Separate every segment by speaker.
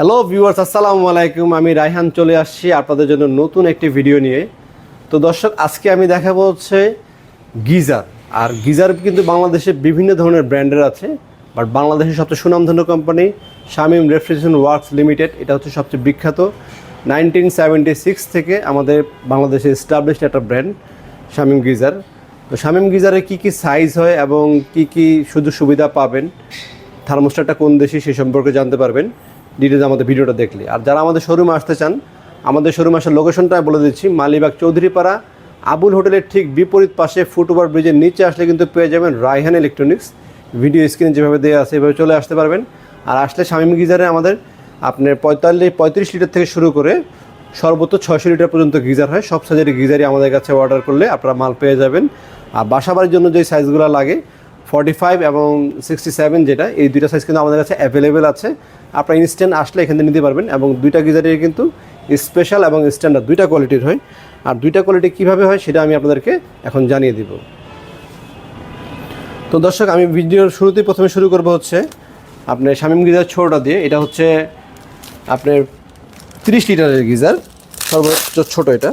Speaker 1: Hello viewers আসসালামু আলাইকুম। আমি রায়হান চলে আসছি আপনাদের জন্য নতুন একটি ভিডিও নিয়ে। তো দর্শক, আজকে আমি দেখাবো হচ্ছে গিজার আর গিজার কিন্তু বাংলাদেশে বিভিন্ন ধরনের ব্র্যান্ডের আছে, বাট বাংলাদেশের সবচেয়ে সুনামধন্য company Shamim refrigeration works limited, এটা হচ্ছে সবচেয়ে বিখ্যাত। নাইনটিন সেভেন্টি সিক্স থেকে আমাদের বাংলাদেশে এস্টাবলিশড একটা ব্র্যান্ড শামিম গিজার। তো শামিম গিজারে কী কী সাইজ হয় এবং কি কি সুযোগ সুবিধা পাবেন থার্মোস্টারটা কোন দেশে সে সম্পর্কে জানতে পারবেন। ডিটেলস আমাদের ভিডিওটা দেখলে। আর যারা আমাদের শোরুমে আসতে চান, আমাদের শোরুম আসার লোকেশনটা বলে দিচ্ছি, মালিবাগ চৌধুরীপাড়া, আবুল হোটেলের ঠিক বিপরীত পাশে ফুটওভার ব্রিজের নিচে আসলে কিন্তু পেয়ে যাবেন রায়হান ইলেকট্রনিক্স ভিডিও স্ক্রিনে যেভাবে দেওয়া আছে, এভাবে চলে আসতে পারবেন। আর আসলে শামিম গিজারে আমাদের আপনার পঁয়তাল্লিশ, পঁয়ত্রিশ লিটার থেকে শুরু করে সর্বোচ্চ ছয়শো লিটার পর্যন্ত গিজার হয়। সব সাইজের গিজারই আমাদের কাছে অর্ডার করলে আপনারা মাল পেয়ে যাবেন। আর বাসাবাড়ির জন্য যে সাইজগুলো লাগে ফর্টি ফাইভ এবং সিক্সটি সেভেন যেটা, এই দুইটা সাইজ কিন্তু আমাদের কাছে অ্যাভেলেবেল আছে। আপনারা ইনস্ট্যান্ট আসলে এখান থেকে নিতে পারবেন এবং দুইটা গিজারের কিন্তু স্পেশাল এবং স্ট্যান্ডার্ড দুইটা কোয়ালিটির হয়। আর দুইটা কোয়ালিটি কীভাবে হয় সেটা আমি আপনাদেরকে এখন জানিয়ে দিব। তো দর্শক, আমি ভিডিওর শুরুতেই প্রথমে শুরু করব হচ্ছে আপনার শামিম গিজার ছোটোটা দিয়ে। এটা হচ্ছে আপনার তিরিশ লিটারের গিজার, সর্বোচ্চ ছোট এটা।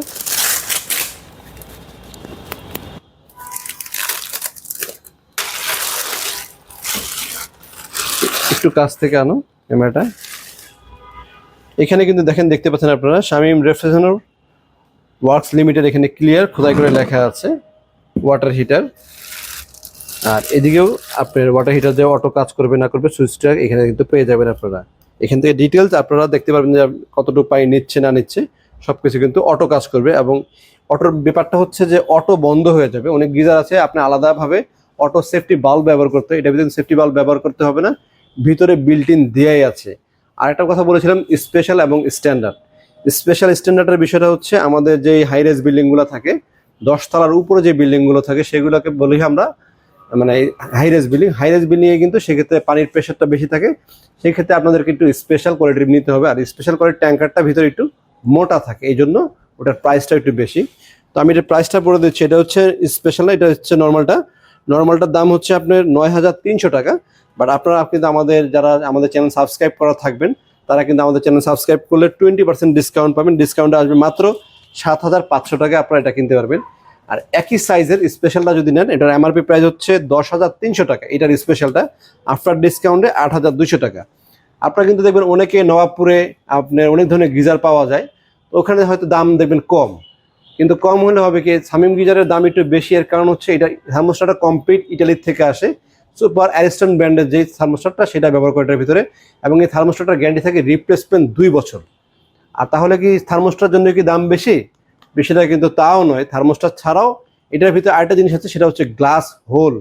Speaker 1: একটু কাছ থেকে আনো। ক্যামেরাটা। এখানে কিন্তু দেখেন, দেখতে পাচ্ছেন আপনারা, শামিম রেফ্রিজারেটর ওয়ার্কস লিমিটেড এখানে ক্লিয়ার খোদাই করে লেখা আছে, ওয়াটার হিটার। আর এদিকেও আপনার ওয়াটার হিটার যে অটো কাজ করবে, না করবে সুইচটা এখানে কিন্তু পেয়ে যাবেন আপনারা। এখান থেকে ডিটেলস আপনারা দেখতে পারবেন যে কতটুকু পানি নিচ্ছে, না নিচ্ছে সব কিছু কিন্তু অটো কাজ করবে এবং অটোর ব্যাপারটা হচ্ছে যে অটো বন্ধ হয়ে যাবে। অনেক গিজার আছে, আপনি আলাদাভাবে অটো সেফটি বাল্ব ব্যবহার করতে এটা সেফটি বাল্ব ব্যবহার করতে হবে না। ভিতরে বিল্ট ইন দেয়াই আছে। আর একটা কথা বলেছিলাম স্পেশাল এবং স্ট্যান্ডার্ড স্পেশাল স্ট্যান্ডার্ডের বিষয়টা হচ্ছে আমাদের যে হাই রেজ বিল্ডিংগুলো থাকে, দশতলার উপরে যে বিল্ডিংগুলো থাকে, সেগুলোকে বলি আমরা মানে high rise building high rise বিল্ডিংয়ে কিন্তু সেক্ষেত্রে পানির প্রেশারটা বেশি থাকে। সেক্ষেত্রে আপনাদেরকে একটু স্পেশাল কোয়ালিটির নিতে হবে। আর স্পেশাল কোয়ালিটির ট্যাঙ্কারটা ভিতরে একটু মোটা থাকে এই জন্য ওটার প্রাইসটা একটু বেশি। তো আমি এটা প্রাইসটা বলে দিচ্ছি, এটা হচ্ছে স্পেশাল এটা হচ্ছে নর্মালটা নর্মালটার দাম হচ্ছে আপনার নয় হাজার তিনশো টাকা বাট আপনারা কিন্তু আমাদের যারা আমাদের চ্যানেল সাবস্ক্রাইব করা থাকবেন, তারা কিন্তু আমাদের চ্যানেল সাবস্ক্রাইব করলে টোয়েন্টি পার্সেন্ট ডিসকাউন্ট পাবেন। ডিসকাউন্ট আসবে মাত্র সাত হাজার পাঁচশো টাকা আপনারা এটা কিনতে পারবেন। আর একই সাইজের স্পেশালটা যদি নেন, এটার এমআরপি প্রাইস হচ্ছে দশ হাজার তিনশো টাকা। এটার স্পেশালটা আফটার ডিসকাউন্টে আট হাজার দুশো টাকা। আপনারা কিন্তু দেখবেন অনেকে নবাবপুরে আপনার অনেক ধরনের গিজার পাওয়া যায় ওখানে হয়তো দাম দেখবেন কম। কিন্তু কম হলে হবে কি সামিম গিজারের দাম একটু বেশি, এর কারণ হচ্ছে এটা থার্মোস্টারটা কমপ্লিট ইটালির থেকে আসে। সুপার অ্যারিস্টন ব্র্যান্ডের যে থার্মোস্টারটা সেটা ব্যবহার করে এটার ভিতরে। এবং এই থার্মোস্টারটার গ্যারান্টি থাকে রিপ্লেসমেন্ট দুই বছর। আর তাহলে কি থার্মোস্টার জন্য কি দাম বেশি? বেশিটা কিন্তু তাও নয়। থার্মোস্টার ছাড়াও এটার ভিতরে আরেকটা জিনিস আছে, সেটা হচ্ছে গ্লাস হোল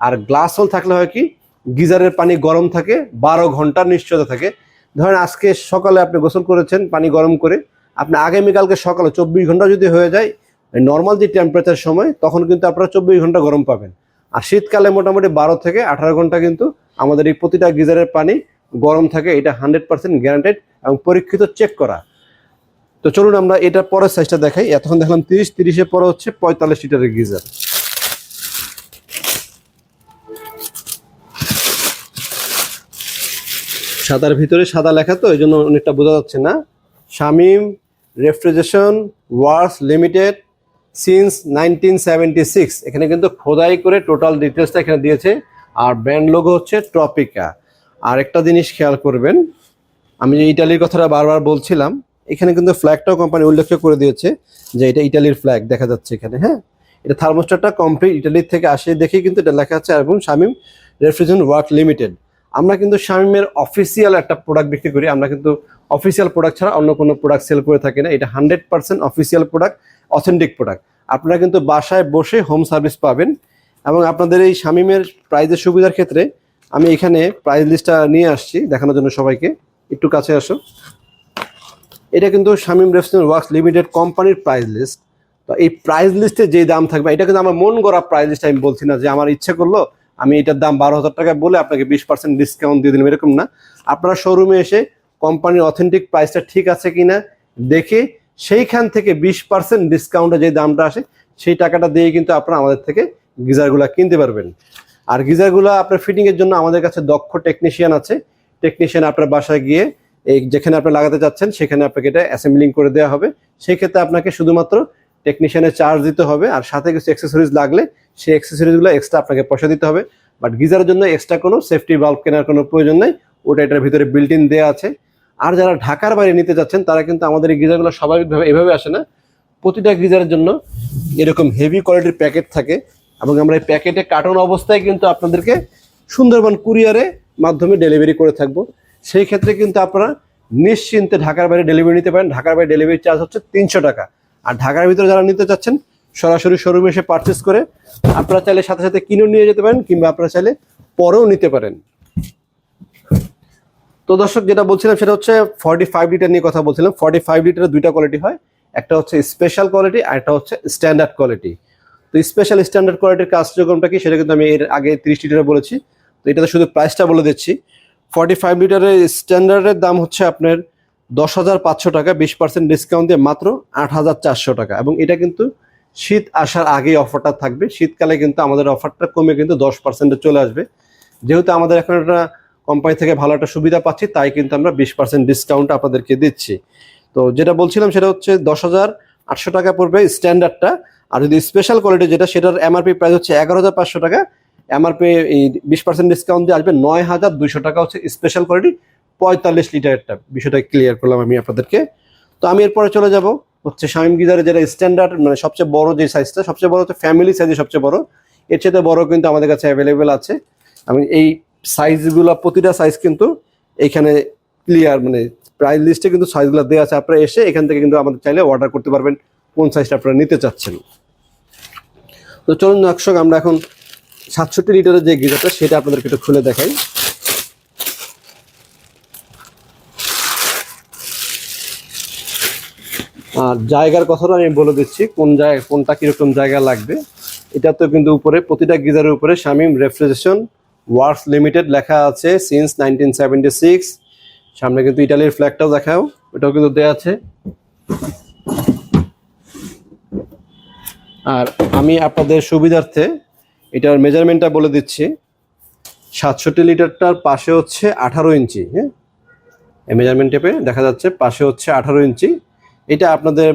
Speaker 1: আর গ্লাস হোল থাকলে হয় কি, গিজারের পানি গরম থাকে, বারো ঘণ্টার নিশ্চয়তা থাকে। ধরেন আজকে সকালে আপনি গোসল করেছেন, পানি গরম করে আপনি আগামীকালকে সকালে চব্বিশ ঘণ্টা যদি হয়ে যায় নর্মাল যে টেম্পারেচার সময়, তখন কিন্তু আপনারা চব্বিশ ঘণ্টা গরম পাবেন। আর শীতকালে মোটামুটি বারো থেকে আঠারো ঘণ্টা কিন্তু আমাদের এই প্রতিটা গিজারের পানি গরম থাকে, এটা হান্ড্রেড পার্সেন্ট গ্যারান্টেড এবং পরীক্ষিত চেক করা। তো চলুন আমরা এটার পরের সাইজটা দেখাই। এতক্ষণ দেখলাম তিরিশ, তিরিশের পরে হচ্ছে পঁয়তাল্লিশ লিটারের গিজার। সাদার ভিতরে সাদা লেখা তো, এই জন্য অনেকটা বোঝা যাচ্ছে না। Shamim refrigeration works limited since nineteen এখানে কিন্তু খোদাই করে টোটাল ডিটেলসটা এখানে দিয়েছে। আর ব্র্যান্ড লোগো হচ্ছে ট্রপিকা আর একটা জিনিস খেয়াল করবেন, আমি যে ইটালির কথাটা বারবার বলছিলাম, এখানে কিন্তু ফ্ল্যাগটাও কোম্পানি উল্লেখ করে দিয়েছে যে এটা ইটালির ফ্ল্যাগ দেখা যাচ্ছে এখানে হ্যাঁ? এটা থার্মোস্টারটা কমপ্লিট ইটালির থেকে আসে দেখেই কিন্তু এটা লেখা আছে। এবং শামিম রেফ্রিজারেশন ওয়ার্ক লিমিটেড আমরা কিন্তু শামিমের অফিসিয়াল একটা প্রোডাক্ট বিক্রি করি। আমরা কিন্তু অফিসিয়াল প্রোডাক্ট ছাড়া অন্য কোনো প্রোডাক্ট সেল করে থাকি না। এটা hundred percent official product authentic product আপনারা কিন্তু বাসায় বসে হোম সার্ভিস পাবেন এবং আপনাদের এই শামিমের প্রাইজের সুবিধার ক্ষেত্রে আমি এখানে প্রাইজ লিস্টটা নিয়ে আসছি দেখানোর জন্য সবাইকে। একটু কাছে আসো। এটা কিন্তু শামিম রেফসন ওয়ার্কস লিমিটেড কোম্পানির প্রাইজ লিস্ট তো এই প্রাইজ লিস্টে যে দাম থাকবে, এটা কিন্তু আমার মন গড়া প্রাইজ লিস্ট আমি বলছি না যে আমার ইচ্ছে করল আমি এটার দাম বারো হাজার টাকা বলে আপনাকে বিশ পার্সেন্ট ডিসকাউন্ট দিয়ে দিলাম, এরকম না। আপনারা শোরুমে এসে কোম্পানির অথেন্টিক প্রাইসটা ঠিক আছে কিনা দেখে সেইখান থেকে বিশ পার্সেন্ট ডিসকাউন্টে যে দামটা আসে, সেই টাকাটা দিয়ে কিন্তু আপনারা আমাদের থেকে গিজারগুলো কিনতে পারবেন। আর গিজারগুলো আপনার ফিটিংয়ের জন্য আমাদের কাছে দক্ষ টেকনিশিয়ান আছে। টেকনিশিয়ান আপনার বাসায় গিয়ে এই যেখানে আপনি লাগাতে চাচ্ছেন, সেখানে আপনাকে এটা অ্যাসেম্বলিং করে দেওয়া হবে। সেই ক্ষেত্রে আপনাকে শুধুমাত্র টেকনিশিয়ানের চার্জ দিতে হবে, আর সাথে কিছু অ্যাক্সেসরিজ লাগলে সেই অ্যাক্সেসরিজগুলো এক্সট্রা আপনাকে পয়সা দিতে হবে। বাট গিজারের জন্য এক্সট্রা কোনো সেফটি বাল্ব কেনার কোনো প্রয়োজন নেই, ওটা এটার ভিতরে বিল্ট ইন দেওয়া আছে। আর যারা ঢাকার বাইরে নিতে যাচ্ছেন, তারা কিন্তু আমাদের এই গিজারগুলো স্বাভাবিকভাবে এভাবে আসে না। প্রতিটা গিজারের জন্য এরকম হেভি কোয়ালিটির প্যাকেট থাকে, এবং আমরা এই প্যাকেটে কার্টন অবস্থায় কিন্তু আপনাদেরকে সুন্দরবন কুরিয়ারে মাধ্যমে ডেলিভারি করে থাকব। সেই ক্ষেত্রে কিন্তু আপনারা নিশ্চিন্তে ঢাকার বাইরে ডেলিভারি নিতে পারেন। ঢাকার বাইরে ডেলিভারি চার্জ হচ্ছে তিনশো টাকা। আর ঢাকার ভিতরে যারা নিতে চাচ্ছেন, সরাসরি শোরুমে এসে পারচেস করে আপনারা চাইলে সাথে সাথে কিনেও নিয়ে যেতে পারেন কিংবা আপনারা চাইলে পরেও নিতে পারেন। তো দর্শক, যেটা বলছিলাম সেটা হচ্ছে ফর্টি ফাইভ লিটার নিয়ে কথা বলছিলাম। ফর্টি ফাইভ লিটারের দুইটা কোয়ালিটি হয়, একটা হচ্ছে স্পেশাল কোয়ালিটি আর একটা হচ্ছে স্ট্যান্ডার্ড কোয়ালিটি তো স্পেশাল স্ট্যান্ডার্ড কোয়ালিটির কাজযোগমটা কি সেটা কিন্তু আমি এর আগে তিরিশ লিটারে বলেছি। তো এটাতে শুধু প্রাইসটা বলে দিচ্ছি। ফর্টি ফাইভ লিটারের স্ট্যান্ডার্ডের দাম হচ্ছে আপনার দশ হাজার পাঁচশো টাকা, বিশ পার্সেন্ট ডিসকাউন্ট দিয়ে মাত্র আট হাজার চারশো টাকা। এবং এটা কিন্তু শীত আসার আগেই অফারটা থাকবে। শীতকালে কিন্তু আমাদের অফারটা কমে কিন্তু দশ পার্সেন্টে চলে আসবে। যেহেতু আমাদের এখন একটা কোম্পানি থেকে ভালো একটা সুবিধা পাচ্ছি, তাই কিন্তু আমরা বিশ পার্সেন্ট ডিসকাউন্ট আপনাদেরকে দিচ্ছি। তো যেটা বলছিলাম সেটা হচ্ছে দশ হাজার আটশো টাকা পড়বে স্ট্যান্ডার্ডটা আর যদি স্পেশাল কোয়ালিটি যেটা, সেটার এমআরপি প্রাইস হচ্ছে এগারো হাজার পাঁচশো টাকা। এমআরপি বিশ পার্সেন্ট ডিসকাউন্ট দিয়ে আসবে নয় হাজার দুইশো টাকা হচ্ছে স্পেশাল কোয়ালিটি পঁয়তাল্লিশ লিটারেরটা বিষয়টা ক্লিয়ার করলাম আমি আপনাদেরকে। তো আমি এরপরে চলে যাব হচ্ছে শামিম গিজারের যেটা স্ট্যান্ডার্ড মানে সবচেয়ে বড় যে সাইজটা সবচেয়ে বড় হচ্ছে ফ্যামিলি সাইজে সবচেয়ে বড়। এর চেয়ে বড় কিন্তু আমাদের কাছে অ্যাভেলেবেল আছে। আমি এই সাইজগুলো প্রতিটা সাইজ কিন্তু এইখানে ক্লিয়ার মানে প্রাইস লিস্টে কিন্তু সাইজগুলো দেওয়া আছে। আপনারা এসে এখান থেকে কিন্তু আমাদের চাইলে অর্ডার করতে পারবেন কোন সাইজটা আপনারা নিতে চাচ্ছেন। তো চলুন দর্শক, আমরা এখন সাতষট্টি লিটারের যে গিজারটা, সেটা আপনাদেরকে একটু খুলে দেখাই। আর জায়গার কথাটা আমি বলে দিচ্ছি, কোন জায়গা কোনটা কীরকম জায়গা লাগবে। এটা তো কিন্তু উপরে, প্রতিটা গিজারের উপরে শামিম রেফ্রিজারেশন ওয়ার্কস লিমিটেড লেখা আছে সিন্স নাইনটিন সেভেন্টি সিক্স সামনে কিন্তু ইটালির ফ্ল্যাগটাও দেখাও এটাও কিন্তু দেওয়া আছে। আর আমি আপনাদের সুবিধার্থে এটার মেজারমেন্টটা বলে দিচ্ছি। সাতষট্টি লিটারটার পাশে হচ্ছে আঠারো ইঞ্চি হ্যাঁ? মেজারমেন্ট টেপে দেখা যাচ্ছে পাশে হচ্ছে আঠারো ইঞ্চি। এটা আপনাদের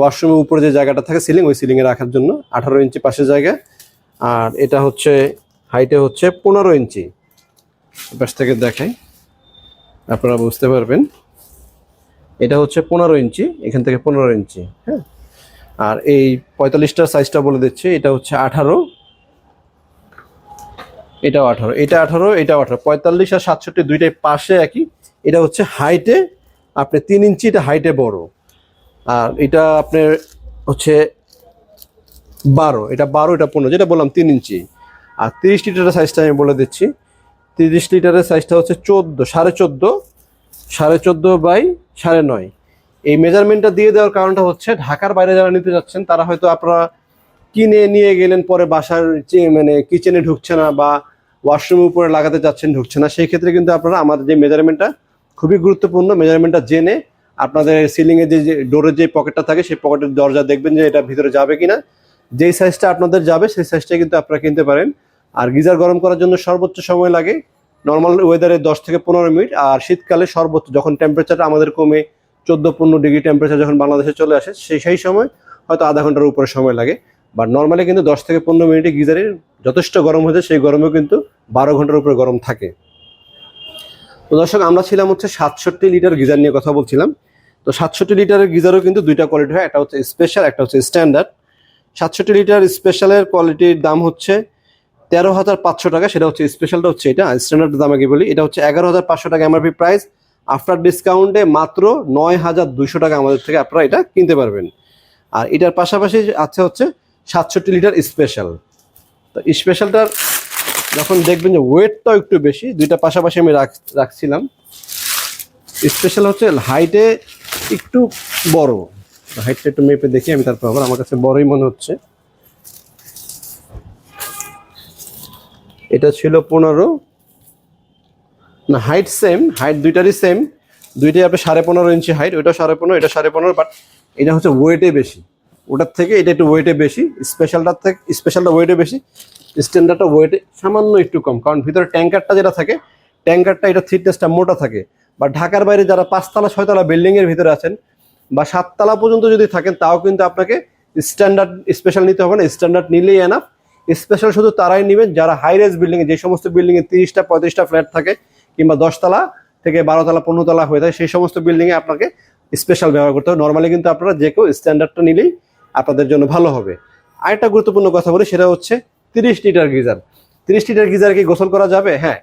Speaker 1: ওয়াশরুমের উপরে যে জায়গাটা থাকে সিলিং ওই সিলিংয়ে রাখার জন্য আঠারো ইঞ্চি পাশের জায়গা। আর এটা হচ্ছে হাইটে হচ্ছে পনেরো ইঞ্চি। পাশ থেকে দেখাই, আপনারা বুঝতে পারবেন। এটা হচ্ছে পনেরো ইঞ্চি, এখান থেকে পনেরো ইঞ্চি হ্যাঁ। আর এই পঁয়তাল্লিশটার সাইজটা বলে দিচ্ছে, এটা হচ্ছে আঠারো। এটাও আঠারো, এটা আঠারো, এটাও আঠারো। পঁয়তাল্লিশ আর সাতষট্টি দুইটাই পাশে একই। এটা হচ্ছে হাইটে আপনি তিন ইঞ্চি, এটা হাইটে বড়। আর এটা আপনার হচ্ছে বারো, এটা বারো, এটা পনেরো, যেটা বললাম তিন ইঞ্চি। আর তিরিশ লিটারের সাইজটা আমি বলে দিচ্ছি। তিরিশ লিটারের সাইজটা হচ্ছে চোদ্দ, সাড়ে চোদ্দ সাড়ে চোদ্দ বাই সাড়ে নয়। এই মেজারমেন্টটা দিয়ে দেওয়ার কারণটা হচ্ছে ঢাকার বাইরে যারা নিতে যাচ্ছেন, তারা হয়তো আপনারা কিনে নিয়ে গেলেন, পরে বাসার মানে কিচেনে ঢুকছে না বা ওয়াশরুমের উপরে লাগাতে যাচ্ছেন, ঢুকছে না। সেই ক্ষেত্রে কিন্তু আপনারা আমাদের যে মেজারমেন্টটা খুবই গুরুত্বপূর্ণ মেজারমেন্টটা জেনে আপনাদের সিলিংয়ে যে ডোরের যে পকেটটা থাকে, সেই পকেটের দরজা দেখবেন যে এটা ভিতরে যাবে কিনা। যেই সাইজটা আপনাদের যাবে, সেই সাইজটা কিন্তু আপনারা কিনতে পারেন। আর গিজার গরম করার জন্য সর্বোচ্চ সময় লাগে। নর্মাল ওয়েদারে দশ থেকে পনেরো মিনিট, আর শীতকালে সর্বোচ্চ যখন টেম্পারেচার আমাদের কমে চোদ্দ পনেরো ডিগ্রি টেম্পারেচার যখন বাংলাদেশে চলে আসে, সেই সেই সময় হয়তো আধা ঘণ্টার উপরে সময় লাগে। বাট নর্মালি কিন্তু দশ থেকে পনেরো মিনিটে গিজারের যথেষ্ট গরম হয়েছে, সেই গরমেও কিন্তু বারো ঘণ্টার উপরে গরম থাকে। তো দর্শক, আমরা ছিলাম হচ্ছে সাতষট্টি লিটার গিজার নিয়ে কথা বলছিলাম। তো সাতষট্টি লিটারের গিজারও কিন্তু দুইটা কোয়ালিটি হয়। একটা হচ্ছে স্পেশাল একটা হচ্ছে স্ট্যান্ডার্ড সাতষট্টি লিটার স্পেশালের কোয়ালিটির দাম হচ্ছে তেরো হাজার পাঁচশো টাকা। সেটা হচ্ছে স্পেশালটা হচ্ছে এটা স্ট্যান্ডার্ড দাম আগে বলি। এটা হচ্ছে এগারো হাজার পাঁচশো টাকা এমআরপি প্রাইস আফটার ডিসকাউন্টে মাত্র নয় হাজার দুইশো টাকা আমাদের থেকে আপনারা এটা কিনতে পারবেন। আর এটার পাশাপাশি আছে হচ্ছে সাতষট্টি লিটার স্পেশাল তো স্পেশালটার যখন দেখবেন যে ওয়েটটাও একটু বেশি, দুইটা পাশাপাশি আমি রাখ, রাখছিলাম। স্পেশাল হচ্ছে হাইটে একটু বড়। হাইটটা একটু মেপে দেখি আমি, তারপর আবার আমার কাছে বড়ই মনে হচ্ছে। এটা ছিল পনেরো। না হাইট সেম হাইট দুইটারই সেম দুইটাই আপনি সাড়ে পনেরো ইঞ্চি হাইট ওইটা সাড়ে পনেরো, এটা সাড়ে পনেরো বাট এটা হচ্ছে ওয়েটে বেশি। ওটার থেকে এটা একটু ওয়েটে বেশি স্পেশালটার থেকে স্পেশালটা ওয়েটে বেশি স্ট্যান্ডার্ডটা ওয়েটে সামান্য একটু কম, কারণ ভিতরে ট্যাঙ্কারটা যেটা থাকে ট্যাঙ্কারটা এটা থিকনেসটা মোটা থাকে। বা ঢাকার বাইরে যারা পাঁচতলা, ছয়তলা বিল্ডিং এর ভিতরে আছেন বা সাততলা পর্যন্ত যদি থাকেন, তাও কিন্তু আপনাকে স্ট্যান্ডার্ড স্পেশাল নিতে হবে না। স্ট্যান্ডার্ড নিলেই এনাফ স্পেশাল শুধু তারাই নেবেন যারা হাই রেজ বিল্ডিং এ, যে সমস্ত বিল্ডিং এ তিরিশটা, পঁয়ত্রিশটা ফ্ল্যাট থাকে কিংবা দশতলা থেকে বারোতলা, পনেরোতলা হয়ে থাকে, সেই সমস্ত বিল্ডিং এ আপনাকে স্পেশাল ব্যবহার করতে হবে। নর্মালি কিন্তু আপনারা যে কেউ স্ট্যান্ডার্ডটা নিলেই আপনাদের জন্য ভালো হবে। আরেকটা গুরুত্বপূর্ণ কথা বলি, সেটা হচ্ছে তিরিশ লিটার গিজার তিরিশ লিটার গিজার কি গোসল করা যাবে? হ্যাঁ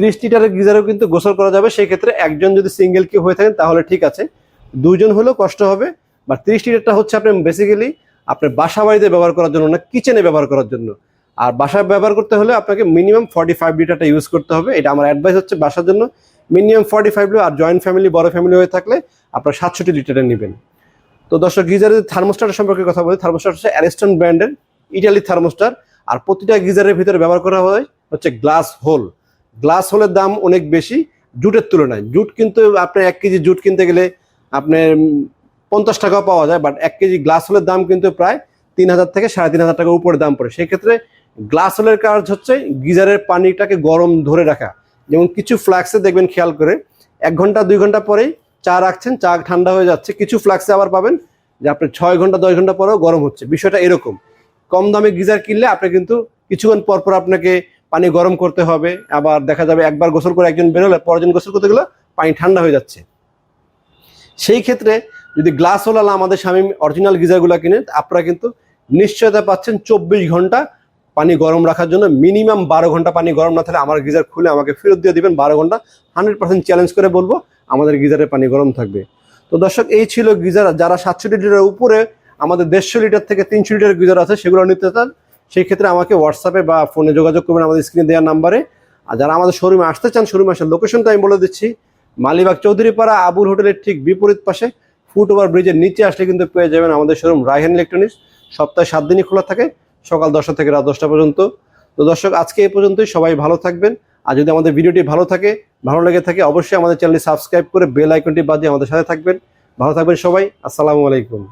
Speaker 1: তিরিশ লিটারের গিজারেও কিন্তু গোসল করা যাবে। সেই ক্ষেত্রে একজন যদি সিঙ্গেল কেউ হয়ে থাকেন, তাহলে ঠিক আছে। দুজন হলেও কষ্ট হবে। বা তিরিশ লিটারটা হচ্ছে আপনি বেসিক্যালি আপনার বাসা বাড়িতে ব্যবহার করার জন্য না কিচেনে ব্যবহার করার জন্য। আর বাসায় ব্যবহার করতে হলে আপনাকে মিনিমাম ফর্টি ফাইভ লিটারটা ইউজ করতে হবে। এটা আমার অ্যাডভাইস হচ্ছে বাসার জন্য। মিনিমাম ফর্টি ফাইভ আর জয়েন্ট ফ্যামিলি বড় ফ্যামিলি হয়ে থাকলে আপনার সাতষট্টি লিটারে নেবেন। তো দর্শক, গিজারের থার্মোস্টার সম্পর্কে কথা বলি থার্মোস্টার হচ্ছে অ্যারিস্টন ব্র্যান্ডের ইটালি থার্মোস্টার আর প্রতিটা গিজারের ভিতরে ব্যবহার করা হয় হচ্ছে গ্লাস হোল গ্লাস হোলের দাম অনেক বেশি, জুটের তুলনায়। জুট কিন্তু আপনার এক কেজি জুট কিনতে গেলে আপনার পঞ্চাশ টাকাও পাওয়া যায় বাট এক কেজি গ্লাস হোলের দাম কিন্তু প্রায় তিন হাজার থেকে সাড়ে তিন হাজার টাকার উপরে দাম পড়ে। সেক্ষেত্রে গ্লাস হোলের কাজ হচ্ছে গিজারের পানিটাকে গরম ধরে রাখা যেমন কিছু ফ্লাক্সে দেখবেন, খেয়াল করে, এক ঘণ্টা, দুই ঘণ্টা পরেই চা রাখছেন, চা ঠান্ডা হয়ে যাচ্ছে, কিছু ফ্লাক্সে আবার পাবেন যে আপনি ছয় ঘণ্টা, দশ ঘণ্টা পরেও গরম হচ্ছে। বিষয়টা এরকম। কম দামে গিজার কিনলে আপনি কিন্তু কিছুক্ষণ পর পর আপনাকে পানি গরম করতে হবে, আবার দেখা যাবে একবার গোসল করে একজন বেরোলে পরজন গোসল করতে গেলে পানি ঠান্ডা হয়ে যাচ্ছে। সেই ক্ষেত্রে যদি গ্লাস ওলালা আমাদের স্বামী অরিজিনাল গিজারগুলো কিনে আপনারা কিন্তু নিশ্চয়তা পাচ্ছেন চব্বিশ ঘণ্টা পানি গরম রাখার জন্য। মিনিমাম বারো ঘণ্টা পানি গরম না থাকলে আমার গিজার খুলে আমাকে ফেরত দিয়ে দিবেন। বারো ঘণ্টা হান্ড্রেড পার্সেন্ট চ্যালেঞ্জ করে বলব, আমাদের গিজারের পানি গরম থাকবে। তো দর্শক, এই ছিল গিজার। যারা সাতশো লিটারের উপরে আমাদের দেড়শো লিটার থেকে তিনশো লিটার গিজার আছে, সেগুলো নিতে চান সেই ক্ষেত্রে আমাকে হোয়াটসঅ্যাপে বা ফোনে যোগাযোগ করবেন আমাদের স্ক্রিনে দেওয়ার নাম্বারে আর যারা আমাদের শোরুমে আসতে চান শোরুমে আসার লোকেশনটা আমি বলে দিচ্ছি। মালিবাগ চৌধুরীপাড়া আবুল হোটেলের ঠিক বিপরীত পাশে। ফুট ওভার ব্রিজের নিচে আসলে কিন্তু পেয়ে যাবেন আমাদের শোরুম রায়হান ইলেকট্রনিক্স সপ্তাহে সাত দিনই খোলা থাকে, সকাল দশটা থেকে রাত দশটা পর্যন্ত। তো দর্শক, আজকে এই পর্যন্তই, সবাই ভালো থাকবেন। আর যদি আমাদের ভিডিওটি ভালো থাকে, ভালো লেগে থাকে, অবশ্যই আমাদের চ্যানেলটি সাবস্ক্রাইব করে বেল আইকনটি বাজিয়ে আমাদের সাথে থাকবেন। ভালো থাকবেন সবাই, আসসালামু আলাইকুম।